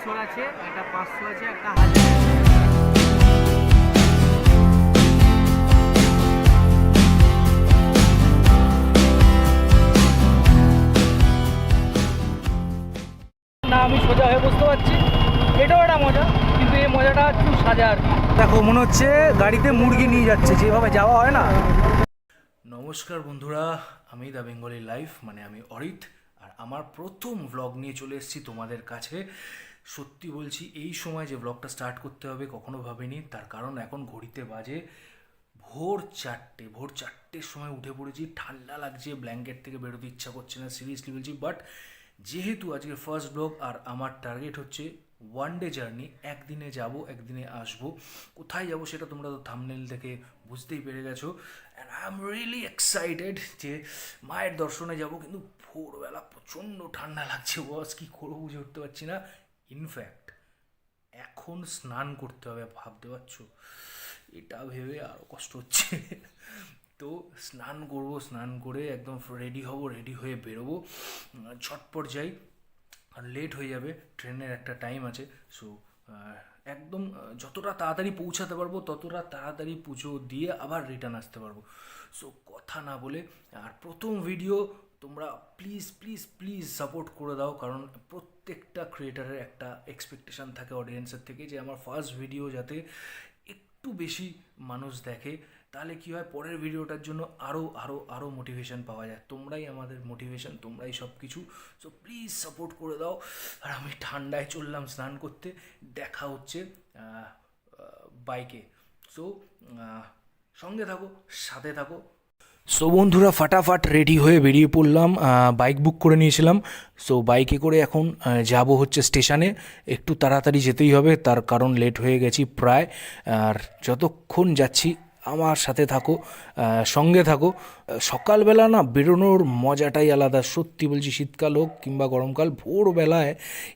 তিনশোর আছে একটা পাঁচশো আছে একটা হাজার না আমি সোজা হয়ে বসতে পারছি। এটাও একটা মজা কিন্তু এই মজাটা একটু সাজা আর দেখো মনে হচ্ছে গাড়িতে মুরগি নিয়ে যাচ্ছে যেভাবে যাওয়া হয় না। নমস্কার বন্ধুরা আমি দ্য বেঙ্গলি লাইফ মানে আমি অরিত আর আমার প্রথম ভ্লগ নিয়ে চলে এসেছি তোমাদের কাছে। সত্যি বলছি, এই সময় যে ব্লগটা স্টার্ট করতে হবে কখনো ভাবিনি। তার কারণ এখন ঘড়িতে বাজে ভোর চারটে, ভোর চারটের সময় উঠে পড়েছি। ঠান্ডা লাগছে ব্ল্যাঙ্কেট থেকে বেরোতে ইচ্ছা করছে না সিরিয়াসলি বলছি। বাট যেহেতু আজকে ফার্স্ট ব্লগ আর আমার টার্গেট হচ্ছে ওয়ান ডে জার্নি একদিনে যাব, একদিনে আসব। কোথায় যাব সেটা তোমরা তো থামনেল থেকে বুঝতেই পেরে গেছো। And I am really excited যে মায়ের দর্শনে যাব, কিন্তু ভোরবেলা প্রচণ্ড ঠান্ডা লাগছে। বস, কী করব বুঝে উঠতে পারছি না। ইনফ্যাক্ট এখন স্নান করতে হবে ভাবতে পারছ? এটা ভেবে আরও কষ্ট হচ্ছে। তো স্নান করব স্নান করে একদম রেডি হব রেডি হয়ে বেরোবো। উম, ঝটপট যাই। আর লেট হয়ে যাবে ট্রেনের একটা টাইম আছে। সো একদম যতটা তাড়াতাড়ি পৌঁছাতে পারব ততটা তাড়াতাড়ি পুজো দিয়ে আবার রিটার্ন আসতে পারব। সো কথা না বলে আর প্রথম ভিডিও তোমরা প্লিজ প্লিজ প্লিজ সাপোর্ট করে দাও, কারণ প্রত্যেকটা ক্রিয়েটারের একটা এক্সপেকটেশন থাকে অডিয়েন্সের থেকে যে আমার ফার্স্ট ভিডিও যাতে একটু বেশি মানুষ দেখে, তাহলে কী হয় পরের ভিডিওটার জন্য আরও আরও আরও মোটিভেশন পাওয়া যায়। তোমরাই আমাদের মোটিভেশন তোমরাই সব কিছু সো প্লিজ সাপোর্ট করে দাও। আর আমি ঠান্ডায় চললাম স্নান করতে, দেখা হচ্ছে বাইকে সো সঙ্গে থাকো, সাথে থাকো। সো বন্ধুরা, ফাটাফাট রেডি হয়ে বেরিয়ে পড়লাম বাইক বুক করে নিয়েছিলাম। সো বাইকে করে এখন যাব হচ্ছে স্টেশনে একটু তাড়াতাড়ি যেতেই হবে, তার কারণ লেট হয়ে গেছি প্রায়। আর যতক্ষণ যাচ্ছি আমার সাথে থাকো সঙ্গে থাকো। সকালবেলা না বেরোনোর মজাটাই আলাদা। সত্যি বলছি, শীতকাল হোক কিংবা গরমকাল, ভোরবেলায়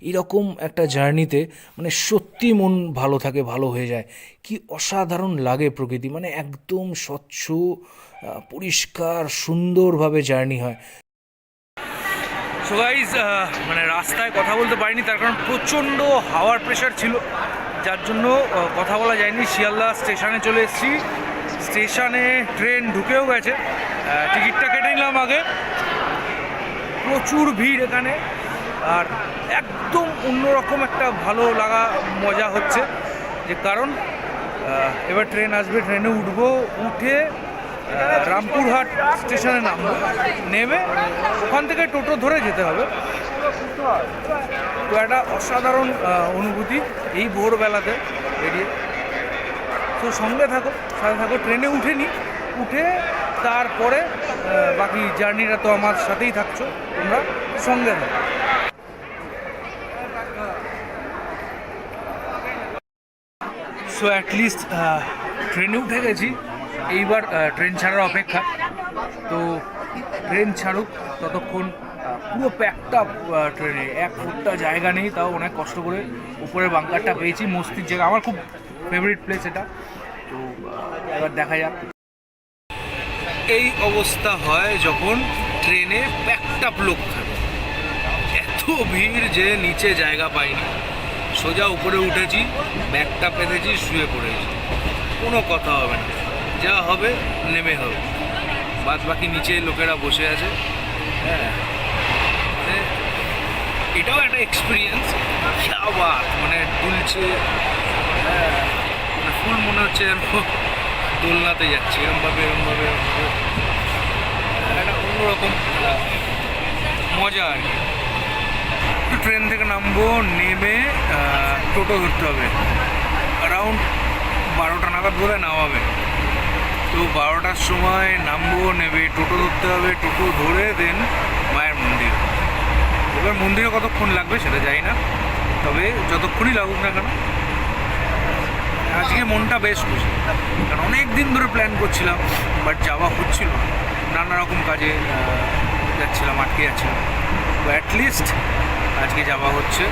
এরকম একটা জার্নিতে মানে সত্যি মন ভালো থাকে, ভালো হয়ে যায়। কি অসাধারণ লাগে প্রকৃতি মানে একদম স্বচ্ছ পরিষ্কার, সুন্দরভাবে জার্নি হয়। সো মানে রাস্তায় কথা বলতে পারিনি, তার কারণ প্রচণ্ড হাওয়ার প্রেশার ছিল। যার জন্য কথা বলা যায়নি। শিয়ালদা স্টেশনে চলে এসেছি। স্টেশনে ট্রেন ঢুকেও গেছে। টিকিটটা কেটে নিলাম আগে। প্রচুর ভিড় এখানে। আর একদম অন্যরকম একটা ভালো লাগা, মজা হচ্ছে। যে কারণ এবার ট্রেন আসবে, ট্রেনে উঠবো, উঠে রামপুরহাট স্টেশনে নামবো। নেমে ওখান থেকে টোটো ধরে যেতে হবে। তো একটা অসাধারণ অনুভূতি এই ভোরবেলাতে বেরিয়ে। তো সঙ্গে থাকো, সাথে থাকো, ট্রেনে উঠে নি উঠে তারপরে বাকি জার্নিটা তো আমার সাথেই থাকছো, তোমরা সঙ্গে থাকো। সো অ্যাটলিস্ট ট্রেনে উঠে গেছি। এইবার ট্রেন ছাড়ার অপেক্ষা। তো, ট্রেন ছাড়ুক, ততক্ষণ পুরো প্যাকটা ট্রেনে এক ফুটটা জায়গা নেই, তাও অনেক কষ্ট করে উপরের বাঙ্কারটা পেয়েছি, মস্তির জায়গা। আমার খুব ফেভারিট প্লেস এটা। তো এবার দেখা যাক। এই অবস্থা হয় যখন ট্রেনে প্যাকটা লোক থাকে। এত ভিড় যে নিচে জায়গা পাইনি। সোজা উপরে উঠেছি, ব্যাগটা পেতেছি, শুয়ে পড়েছি। কোনো কথা হবে না। যা হবে, নেমে হবে। বাদ বাকি নিচে লোকেরা বসে আছে। হ্যাঁ। এটাও একটা এক্সপিরিয়েন্স আবার? মানে দুলছে। মানে ফুল মনে হচ্ছে দোলনাতে যাচ্ছি। এরমভাবে এরমভাবে একটা অন্যরকম মজা আর কি। ট্রেন থেকে নামবো, নেমে টোটো ধরতে হবে। অ্যারাউন্ড বারোটা নাগাদ বোধহয় নামাবে। তো বারোটার সময় নামবো নেবে টোটো ধরতে হবে, টোটো ধরে দেন মায়ের মন্দির। এবার মন্দিরে কতক্ষণ লাগবে সেটা জানি না। তবে যতক্ষণই লাগুক না কেন, আজকে মনটা বেশ খুশি। কারণ অনেক দিন ধরে প্ল্যান করছিলাম বাট যাওয়া হচ্ছিল। নানা রকম কাজে যাচ্ছিলাম, আটকে যাচ্ছিলাম। তো অ্যাটলিস্ট আজকে যাওয়া হচ্ছে।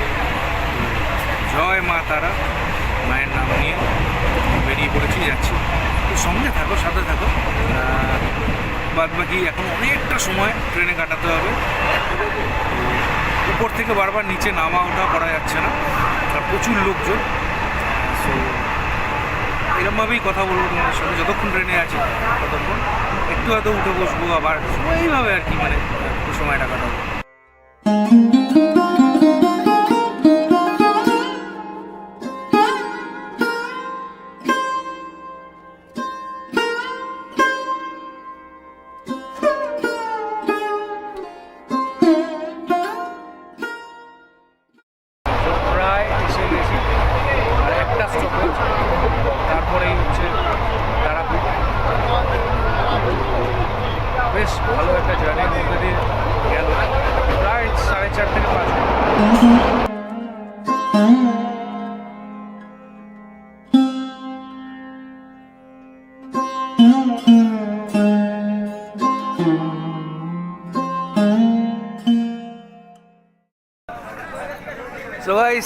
জয় মা তারা, মায়ের নাম নিয়ে বেরিয়ে পড়েছি, যাচ্ছি। তো সঙ্গে থাকো, সাথে থাকো। বাদ বাকি এখন অনেকটা সময় ট্রেনে কাটাতে হবে। উপর থেকে বারবার নিচে নামা ওঠা করা যাচ্ছে না। আর প্রচুর লোকজন। সো এরমভাবেই কথা বলব তোমাদের সঙ্গে যতক্ষণ ট্রেনে আছি, ততক্ষণ একটু হয়তো উঠে বসবো আবার। এইভাবে আর কি মানে সময়টা কাটাবো।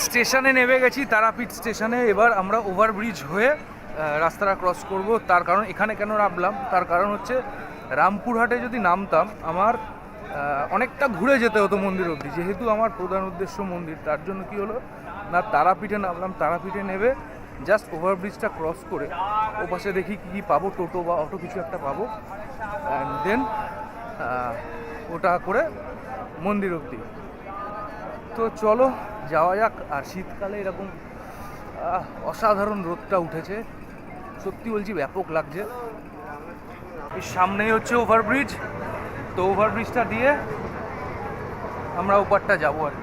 স্টেশনে নেমে গেছি, তারাপীঠ স্টেশনে। এবার আমরা ওভারব্রিজ হয়ে রাস্তাটা ক্রস করব। তার কারণ এখানে কেন নামলাম? তার কারণ হচ্ছে, রামপুরহাটে যদি নামতাম, আমার অনেকটা ঘুরে যেতে হতো মন্দির অবধি। যেহেতু আমার প্রধান উদ্দেশ্য মন্দির, তার জন্য কি হলো? না, তারাপীঠে নামলাম। তারাপীঠে নেবে জাস্ট ওভারব্রিজটা ক্রস করে ও পাশে দেখি কী কী পাবো, টোটো বা অটো কিছু একটা পাবো। অ্যান্ড দেন ওটা করে মন্দির অবধি। তো চলো যাওয়া যাক, আর শীতকালে এরকম অসাধারণ রোদটা উঠেছে। সত্যি বলছি, ব্যাপক লাগছে। এই সামনেই হচ্ছে ওভারব্রিজ। তো ওভারব্রিজটা দিয়ে আমরা ওপারটা যাব আর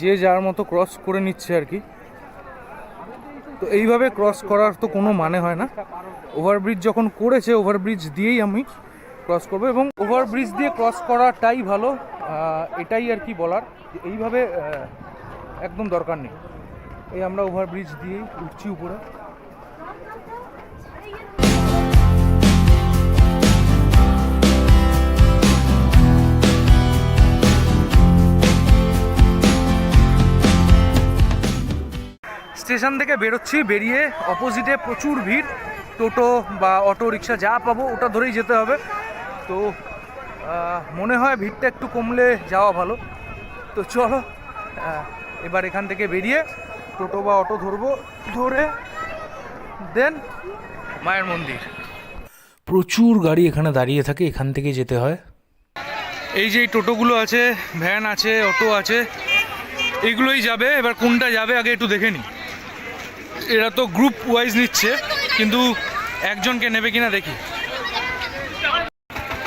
যে যার মতো ক্রস করে নিচ্ছে আর কি। তো এইভাবে ক্রস করার তো কোনো মানে হয় না। ওভারব্রিজ যখন করেছে, ওভারব্রিজ দিয়েই আমি ক্রস করব এবং ওভারব্রিজ দিয়ে ক্রস করাটাই ভালো। এটাই আর কি বলার এইভাবে একদম দরকার নেই। এই আমরা ওভারব্রিজ দিয়েই উঠছি উপরে। স্টেশন থেকে বেরোচ্ছি, বেরিয়ে অপোজিটে প্রচুর ভিড়। টোটো বা অটো রিক্সা যা পাবো, ওটা ধরেই যেতে হবে। তো মনে হয় ভিড়টা একটু কমলে যাওয়া ভালো। তো চলো এবার এখান থেকে বেরিয়ে টোটো বা অটো ধরবো ধরে দেন মায়ের মন্দির। প্রচুর গাড়ি এখানে দাঁড়িয়ে থাকে এখান থেকে যেতে হয়। এই যে টোটোগুলো আছে ভ্যান আছে অটো আছে এগুলোই যাবে এবার কোনটা যাবে আগে একটু দেখে নিই। এরা তো গ্রুপ ওয়াইজ নিচ্ছে কিন্তু একজনকে নেবে কিনা দেখি।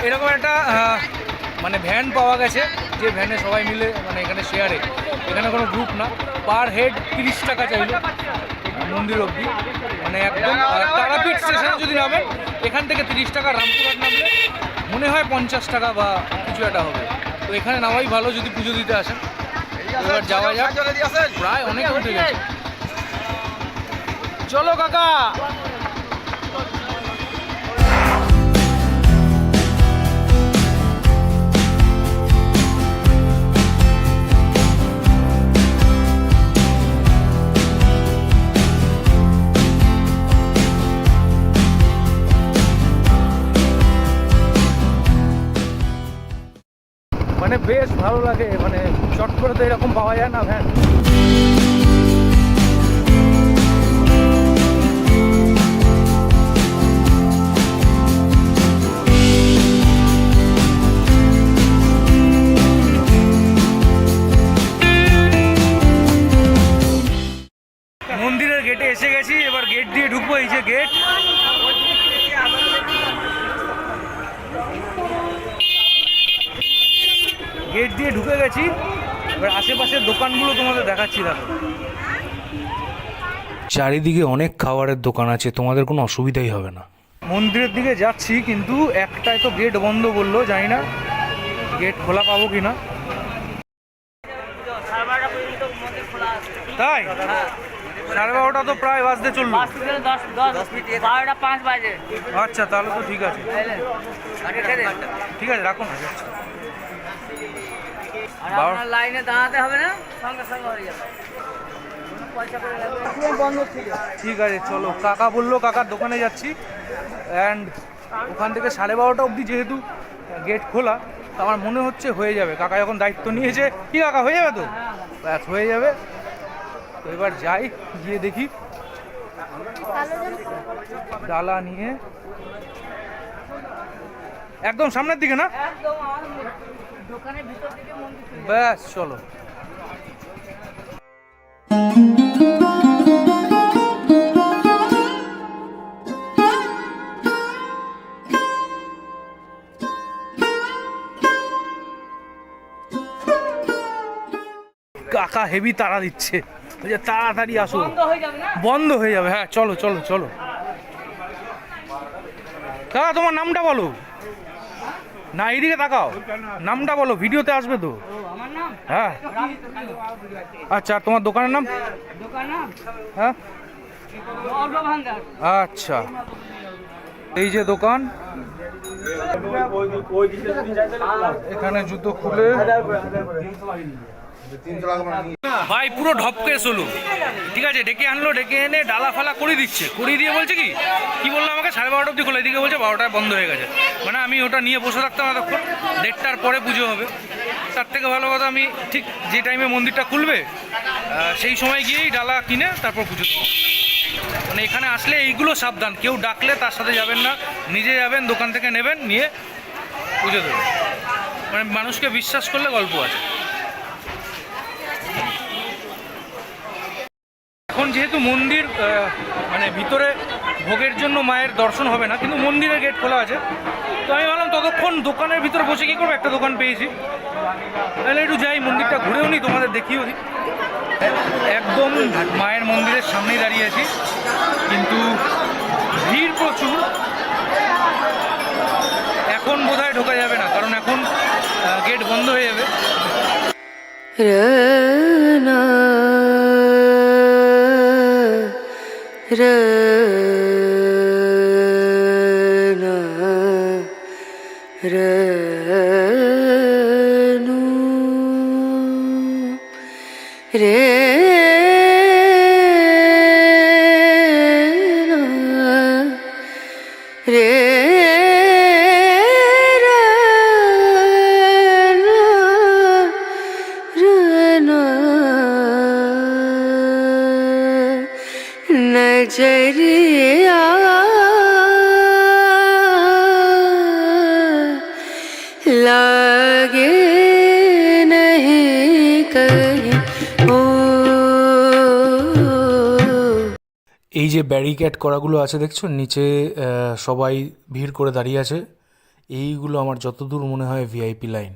এরকম একটা মানে ভ্যান পাওয়া গেছে, যে ভ্যানে সবাই মিলে মানে এখানে শেয়ারে এখানে কোনো গ্রুপ না। পার হেড তিরিশ টাকা চাইলো। মন্দির অবধি। মানে একদম তারাপীঠ স্টেশনে যদি নামেন, এখান থেকে তিরিশ টাকা, রামপুরহাট নামলে মনে হয় পঞ্চাশ টাকা বা কিছু একটা হবে। তো এখানে নামাই ভালো, যদি পুজো দিতে আসেন। এবার যাওয়া যাক। প্রায় অনেক উঠে গেছে। চলো কাকা। ভালো লাগে মানে চট করে তো এরকম পাওয়া যায় না ভ্যান দিয়ে ঢুকে গেছি। এবার আশেপাশের দোকানগুলো তোমাদের দেখাচ্ছি দেখো। চারিদিকে অনেক খাবারের দোকান আছে তোমাদের কোনো অসুবিধাই হবে না। মন্দিরের দিকে যাচ্ছি কিন্তু একটাই তো গেট বন্ধ বলল জানি না গেট খোলা পাবো কি না তাই? সাড়ে বারোটা তো প্রায় বাজতে চলল। থেকে বারোটা পাঁচ বাজে আচ্ছা তাহলে তো ঠিক আছে। ঠিক আছে। রাখুন। আর আপনার লাইনে দাঁড়াতে হবে না সঙ্গে সঙ্গে হয়ে যাবে। পয়সা করে লাগবে বন্ধ ছিল। ঠিক আছে চলো। কাকা বলল কাকার দোকানে যাচ্ছি। অ্যান্ড ওখান থেকে সাড়ে বারোটা অবধি যেহেতু গেট খোলা তো আমার মনে হচ্ছে হয়ে যাবে। কাকা যখন দায়িত্ব নিয়েছে কি কাকা হয়ে যাবে তো? ব্যাস হয়ে যাবে। তো এবার যাই গিয়ে দেখি। ডালা নিয়ে। একদম সামনের দিকে না? একদম দোকানের ভিতর থেকে মন্দির। ব্যাস চলো। কাকা হেভি তাড়া দিচ্ছে। ওই যে তাড়াতাড়ি আসো। বন্ধ হয়ে যাবে হয়ে চলো চলো চলো। কাকা তোমার নামটা বলো। না এইদিকে তাকাও। নামটা বলো ভিডিওতে আসবে তো। হ্যাঁ। আচ্ছা আর তোমার দোকানের নাম? হ্যাঁ। আচ্ছা। এই যে দোকান। এখানে জুতো খুলে। ভাই পুরো ঢপকে হলো ঠিক আছে ডেকে আনলো ডেকে এনে ডালা ফালা করে দিচ্ছে। করে দিয়ে বলছে কি? কি বলল আমাকে? সাড়ে বারোটা অব্দি খোলা। এদিকে বলছে বারোটায় বন্ধ হয়ে গেছে। মানে আমি ওটা নিয়ে বসে থাকতাম এতক্ষণ। দেড়টার পরে পুজো হবে। তার থেকে ভালো কথা আমি ঠিক যে টাইমে মন্দিরটা খুলবে সেই সময় গিয়েই ডালা কিনে তারপর পুজো দেবো। মানে এখানে আসলে এইগুলো সাবধান, কেউ ডাকলে তার সাথে যাবেন না, নিজে যাবেন, দোকান থেকে নেবেন, নিয়ে পুজো দেবেন। মানে মানুষকে বিশ্বাস করলে গল্প আছে। এখন যেহেতু মন্দির মানে ভিতরে ভোগের জন্য মায়ের দর্শন হবে না, কিন্তু মন্দিরের গেট খোলা আছে। তো আমি ভাবলাম, ততক্ষণ দোকানের ভিতরে বসে কি করব? একটা দোকান পেয়েছি। তাহলে একটু যাই, মন্দিরটা ঘুরেও নি, তোমাদের দেখিও নি। একদম মায়ের মন্দিরের সামনেই দাঁড়িয়ে আছি। কিন্তু ভিড় প্রচুর। এখন বোধহয় ঢোকা যাবে না, কারণ এখন গেট বন্ধ হয়ে যাবে। Rana Yeah. ব্যারিকেড করাগুলো আছে, দেখছ? নিচে সবাই ভিড় করে দাঁড়িয়ে আছে। এইগুলো আমার যতদূর মনে হয় ভিআইপি লাইন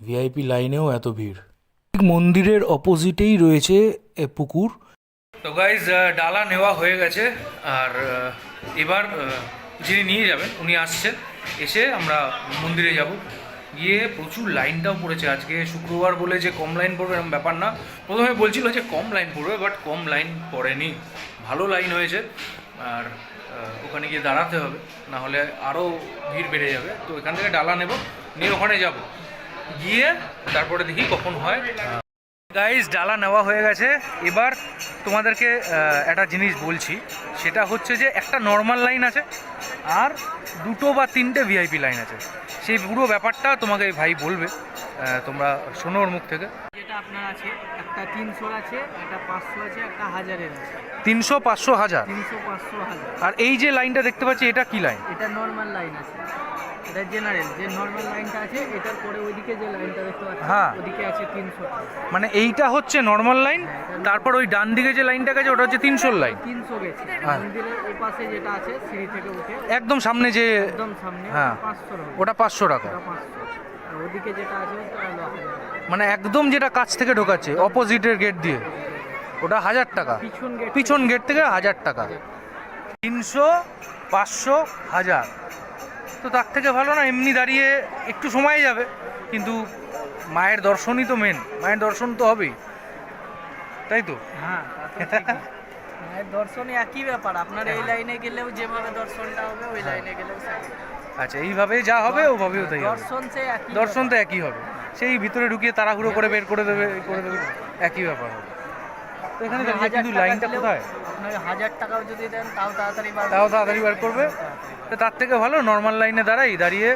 ভিআইপি লাইনেও এত ভিড়। ঠিক মন্দিরের অপোজিটেই রয়েছে পুকুর। তো গাইজ ডালা নেওয়া হয়ে গেছে। আর এবার যিনি নিয়ে যাবেন, উনি আসছেন। এসে আমরা মন্দিরে যাব। গিয়ে প্রচুর লাইনটাও পড়েছে। আজকে শুক্রবার বলে যে কম লাইন পড়বে এরকম ব্যাপার না। প্রথমে বলছিল যে কম লাইন পড়বে বাট কম লাইন পড়েনি। ভালো লাইন হয়েছে, আর ওখানে গিয়ে দাঁড়াতে হবে না হলে আরও ভিড় বেড়ে যাবে। তো এখান থেকে ডালা নেব, নিয়ে ওখানে যাব। গিয়ে তারপরে দেখি কখন হয়। গাইজ ডালা নেওয়া হয়ে গেছে। এবার তোমাদেরকে একটা জিনিস বলছি। সেটা হচ্ছে যে একটা নর্মাল লাইন আছে, আর দুটো বা তিনটে ভিআইপি লাইন আছে। সেই পুরো ব্যাপারটা তোমাকে ভাই বলবে তোমরা শোনো ওর মুখ থেকে। আপনার আছে একটা তিনশোর আছে একটা পাঁচশো আছে একটা হাজারের আছে। তিনশো পাঁচশো হাজার? তিনশো পাঁচশো হাজার। আর এই যে লাইনটা দেখতে পাচ্ছি এটা কি লাইন? এটা নর্মাল লাইন আছে। এটা জেনারেল যে নর্মাল লাইনটা আছে এটার পরে ওইদিকে যে লাইনটা দেখতে পাচ্ছেন হ্যাঁ। ওদিকে আছে তিনশো। মানে এইটা হচ্ছে নর্মাল লাইন তারপর ওই ডান দিকে যে লাইনটা গেছে ওটা হচ্ছে তিনশোর লাইন তিনশো গেছে। হ্যাঁ। মন্দিরের ওপাশে যেটা আছে সিঁড়ি থেকে উঠে একদম সামনে যে একদম সামনে হ্যাঁ। পাঁচশো ওটা পাঁচশো টাকা। ওটা পাঁচশো। আর ওদিকে যেটা আছে ওটা হলো হাজার মানে একদম যেটা কাছ থেকে ঢোকাচ্ছে অপোজিটের গেট দিয়ে। ওটা হাজার টাকা। পিছন গেট থেকে। হাজার টাকা। তিনশো পাঁচশো হাজার। তো তার থেকে ভালো না এমনি দাঁড়িয়ে একটু সময় যাবে। কিন্তু মায়ের দর্শনই তো মেন মায়ের দর্শন তো হবেই। তাই তো? হ্যাঁ। মায়ের দর্শনে একই ব্যাপার। আপনার এই লাইনে গেলেও যেভাবে দর্শনটা হবে ওই লাইনে গেলেও আচ্ছা এইভাবে যা হবে ওভাবেও তাই দর্শন সে একই দর্শন তো একই হবে। সেই ভিতরে ঢুকিয়ে তাড়াহুড়ো করে বের করে দেবে করে দেবে। একই ব্যাপার হবে। তো এখানে কিন্তু লাইনটা কোথায়? হাজার টাকাও যদি দেন তাও তাড়াতাড়ি বার তাও তাড়াতাড়ি বার করবে। তো তার থেকে ভালো নর্মাল লাইনে দাঁড়াই দাঁড়িয়ে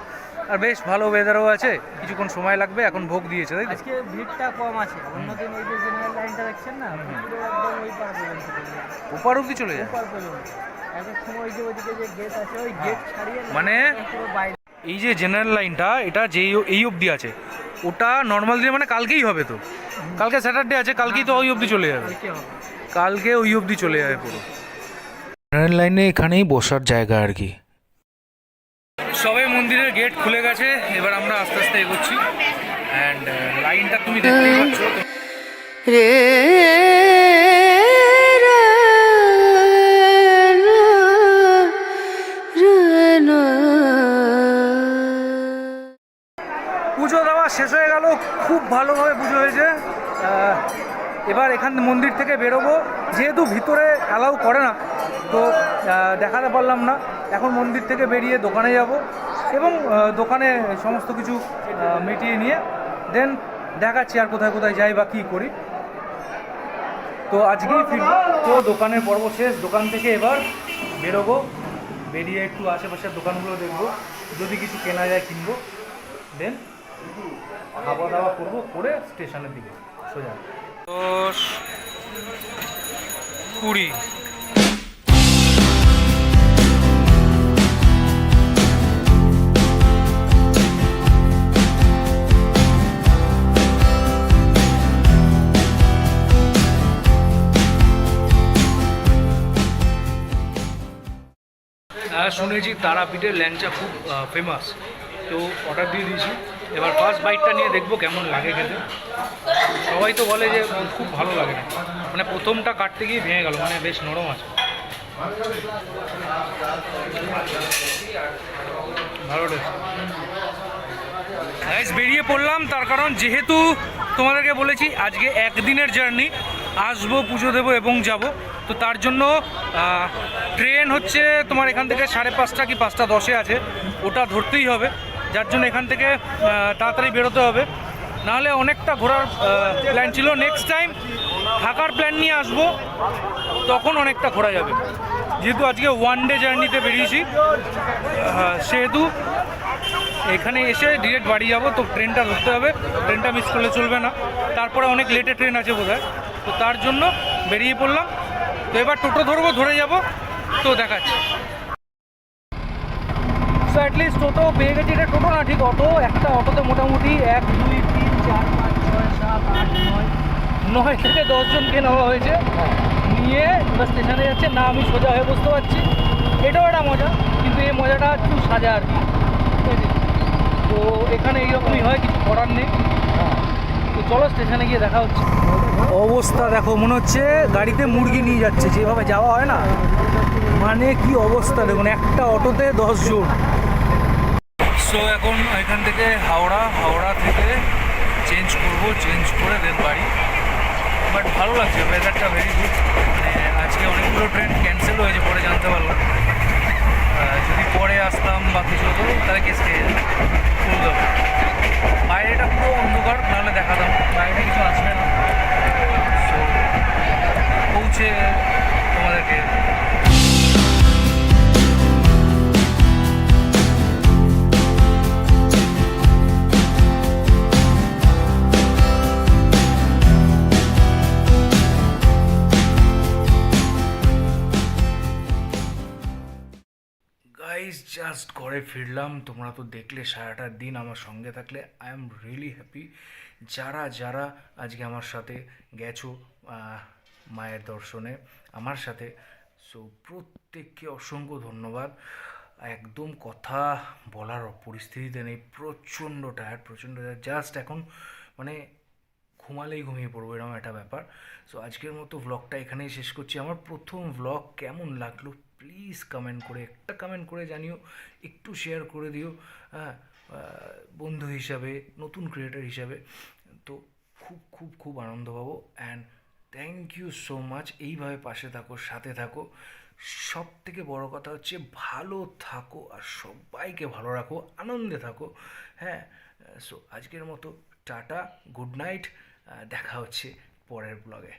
আর বেশ ভালো ওয়েদারও আছে। কিছুক্ষণ সময় লাগবে এখন ভোগ দিয়েছে তাই আজকে ভিড়টা কম আছে। অন্যদিন ওই যে জেনারেল লাইনটা দেখছেন না একদম ওই পার পর্যন্ত ওপার অব্দি চলে যায়? ওপার পর্যন্ত। এক এক সময় ওই যে ওইদিকে যে গেট আছে ওই গেট ছাড়িয়ে মানে? এই যে জেনারেল লাইনটা এটা যেই এই অবধি আছে। ওটা নর্মাল দিনে মানে কালকেই হবে তো। কালকে স্যাটারডে আছে কালকেই তো ওই অবধি চলে যাবে। কালকে ওই অবধি চলে যাবে পুরো। ট্রেন লাইনে এখানেই বসার জায়গা আর কি। সবাই মন্দিরের গেট খুলে গেছে এবার আমরা আস্তে আস্তে এগোচ্ছি। অ্যান্ড লাইনটা তুমি দেখতেই পাচ্ছ। রে রে ভালোভাবে পুজো হয়েছে। এবার এখান মন্দির থেকে বেরোবো। যেহেতু ভিতরে অ্যালাউ করে না, তো দেখাতে পারলাম না। এখন মন্দির থেকে বেরিয়ে দোকানে যাব এবং দোকানে সমস্ত কিছু মিটিয়ে নিয়ে দেন দেখাচ্ছি আর কোথায় কোথায় যাই বা কী করি। তো আজকেই ফিরবো। তো দোকানের পর্ব শেষ। দোকান থেকে এবার বেরোবো। বেরিয়ে একটু আশেপাশের দোকানগুলো দেখব। যদি কিছু কেনা যায় কিনবো। দেন খাওয়া দাওয়া করব, করে স্টেশনের দিকে সোজা। দশ, কুড়ি। শুনেছি তারাপীঠের ল্যাংচা খুব ফেমাস তো অর্ডার দিয়ে দিয়েছি। এবার ফার্স্ট বাইটটা নিয়ে দেখব কেমন লাগে খেতে। সবাই তো বলে যে খুব ভালো লাগে না। মানে প্রথমটা কাটতে গিয়ে ভেঙে গেল মানে বেশ নরম আছে। ভালো টেস্ট বেরিয়ে পড়লাম, তার কারণ যেহেতু তোমাদেরকে বলেছি, আজকে একদিনের জার্নি আসব, পুজো দেবো এবং যাব। তো তার জন্য ট্রেন হচ্ছে তোমার এখান থেকে সাড়ে পাঁচটা কি পাঁচটা দশে আছে, ওটা ধরতেই হবে। যার জন্য এখান থেকে তাড়াতাড়ি বেরোতে হবে। নাহলে অনেকটা ঘোরার প্ল্যান ছিল। নেক্সট টাইম থাকার প্ল্যান নিয়ে আসব, তখন অনেকটা ঘোরা যাবে। যেহেতু আজকে ওয়ান ডে জার্নিতে বেরিয়েছি সেহেতু এখানে এসে ডিরেক্ট বাড়ি যাব। তো ট্রেনটা ধরতে হবে। ট্রেনটা মিস করলে চলবে না। তারপরে অনেক লেটে ট্রেন আছে বোধ তো তার জন্য বেরিয়ে পড়লাম। তো এবার টোটো ধরবো, ধরে যাব। তো দেখাচ্ছি। সো অ্যাটলিস্ট টোটো পেয়ে গেছি। এটা টোটো না, ঠিক অটো একটা অটোতে মোটামুটি এক, দুই, তিন, চার, পাঁচ, ছয়, সাত, আট, নয় নয় থেকে দশজনকে নেওয়া হয়েছে। নিয়ে এবার স্টেশনে যাচ্ছে। না, আমি সোজা হয়ে বসতে পারছি। এটাও একটা মজা, কিন্তু এই মজাটা একটু সাজা আর কি? তো এখানে এইরকমই হয়, কিছু করার নেই। তো চলো স্টেশনে গিয়ে দেখা হচ্ছে। অবস্থা দেখো, মনে হচ্ছে গাড়িতে মুরগি নিয়ে যাচ্ছে। যেভাবে যাওয়া হয় না মানে কি অবস্থা দেখুন। একটা অটোতে দশজন সো এখন এখান থেকে হাওড়া হাওড়া থেকে চেঞ্জ করব চেঞ্জ করে দেন বাড়ি বাট ভালো লাগছে ওয়েদারটা ভেরি গুড মানে আজকে অনেকগুলো ট্রেন ক্যান্সেল হয়েছে, পরে জানতে পারলাম। যদি পরে আসতাম বা কিছু হতো, তাহলে কেস খেয়ে যেতাম। বাইরেটা পুরো অন্ধকার, নাহলে দেখাতাম। বাইরে কিছু আসবে না। জাস্ট ঘরে ফিরলাম। তোমরা তো দেখলে সারাটা দিন আমার সঙ্গে থাকলে। আই এম রিয়েলি হ্যাপি যারা যারা আজকে আমার সাথে গেছো মায়ের দর্শনে, আমার সাথে সো প্রত্যেককে অসংখ্য ধন্যবাদ। একদম কথা বলার পরিস্থিতিতে নেই। প্রচণ্ড টায়ার্ড প্রচণ্ড জাস্ট এখন মানে ঘুমালেই ঘুমিয়ে পড়ব, এরকম একটা ব্যাপার। সো আজকের মতো ভ্লগটা এখানেই শেষ করছি। আমার প্রথম ভ্লগ কেমন লাগল? প্লিজ কমেন্ট করে, একটা কমেন্ট করে জানিও, একটু শেয়ার করে দিও হ্যাঁ বন্ধু হিসাবে, নতুন ক্রিয়েটার হিসাবে। তো খুব খুব খুব আনন্দ পাবো। And thank you so much এইভাবে পাশে থাকো, সাথে থাকো। সব থেকে বড় কথা হচ্ছে, ভালো থাকো আর সবাইকে ভালো রাখো, আনন্দে থাকো। হ্যাঁ সো আজকের মতো টাটা গুড নাইট দেখা হচ্ছে পরের ব্লগে